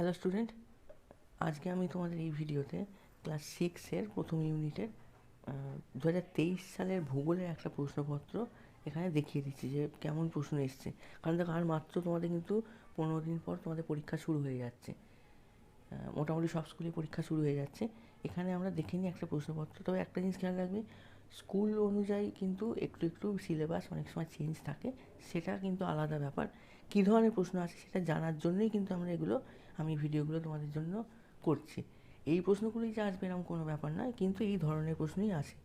Hello student আজকে আমি তোমাদের এই ভিডিওতে ক্লাস সিক্সের প্রথম ইউনিটের দু হাজার তেইশ সালের ভূগোলের একটা প্রশ্নপত্র এখানে দেখিয়ে দিচ্ছি যে কেমন প্রশ্ন এসছে। কারণ দেখো, আর মাত্র তোমাদের কিন্তু পনেরো দিন পর তোমাদের পরীক্ষা শুরু হয়ে যাচ্ছে। মোটামুটি সব স্কুলে পরীক্ষা শুরু হয়ে যাচ্ছে। এখানে আমরা দেখে নিই একটা প্রশ্নপত্র। তবে একটা জিনিস খেয়াল রাখবে স্কুল অনুযায়ী কিন্তু একটু একটু সিলেবাস অনেক সময় চেঞ্জ থাকে, সেটা কিন্তু আলাদা ব্যাপার। কী ধরনের প্রশ্ন আছে সেটা জানার জন্যই কিন্তু আমরা এগুলো, আমি ভিডিওগুলো তোমাদের জন্য করছি। এই প্রশ্নগুলোই যে আসবে এরকম কোনো ব্যাপার নয়, কিন্তু এই ধরনের প্রশ্নই আসে।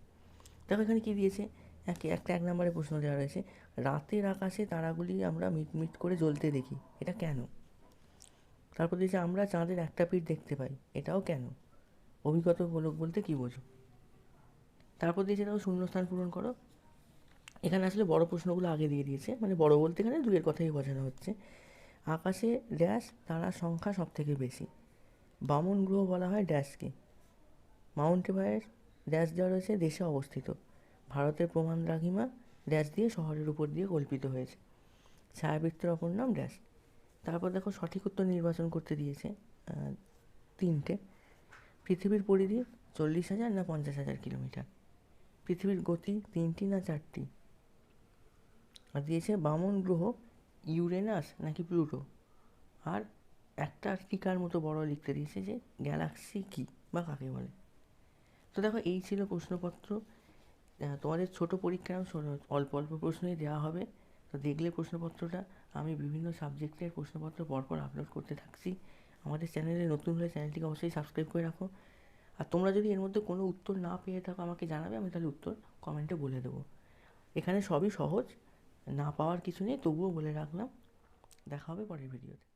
দেখো এখানে কী দিয়েছে? এক, একটা এক নম্বরে প্রশ্ন দেওয়া রয়েছে, রাতের আকাশে তারাগুলি আমরা মিট মিট করে জ্বলতে দেখি, এটা কেন? তারপর দিয়েছে, আমরা চাঁদের একটা পিঠ দেখতে পাই, এটাও কেন? অভিজ্ঞতা গোলক বলতে কী বোঝো? তারপর দিয়েছে দেখো শূন্যস্থান পূরণ করো, এখানে আসলে বড় প্রশ্নগুলো আগে দিয়ে দিয়েছে মানে বড় বলতে এখানে দুয়ের কথাই বোঝানো হচ্ছে। আকাশে ড্যাশ তারার সংখ্যা সব থেকে বেশি। বামন গ্রহ বলা হয় ড্যাশকে মাউন্ট এভারেস্ট ড্যাশ দেওয়া রয়েছে দেশে অবস্থিত। ভারতের প্রমাণ দ্রাঘিমা ড্যাশ দিয়ে শহরের উপর দিয়ে কল্পিত হয়েছে। ছায়াবৃত্তের অপর নাম ড্যাশ তারপর দেখো সঠিক উত্তর নির্বাচন করতে দিয়েছে তিনটে। পৃথিবীর পরিধি চল্লিশ হাজার না পঞ্চাশ হাজার কিলোমিটার? পৃথিবীর গতি তিনটি না চারটি? আর দিয়েছে বামন গ্রহ, ইউরেনাস নাকি প্লুটো? আর একটা টিকার মতো বড় লিখতে দিয়েছে যে, গ্যালাক্সি কী বা কাকে বলে? তো দেখো, এই ছিল প্রশ্নপত্র। তোমাদের ছোট পরীক্ষায় অল্প অল্প প্রশ্নই দেওয়া হবে। তো দেখলে প্রশ্নপত্রটা। আমি বিভিন্ন সাবজেক্টের প্রশ্নপত্র পরপর আপলোড করতে থাকছি। আমাদের চ্যানেলে নতুন হলে চ্যানেলটিকে অবশ্যই সাবস্ক্রাইব করে রাখো। আর তোমরা যদি এর মধ্যে কোনো উত্তর না পেয়ে থাকো, আমাকে জানাবে, আমি তাহলে উত্তর কমেন্টে বলে দেবো। এখানে সবই সহজ, না পাওয়ার কিছু নেই, তবুও বলে রাখলাম। দেখা হবে পরের ভিডিওতে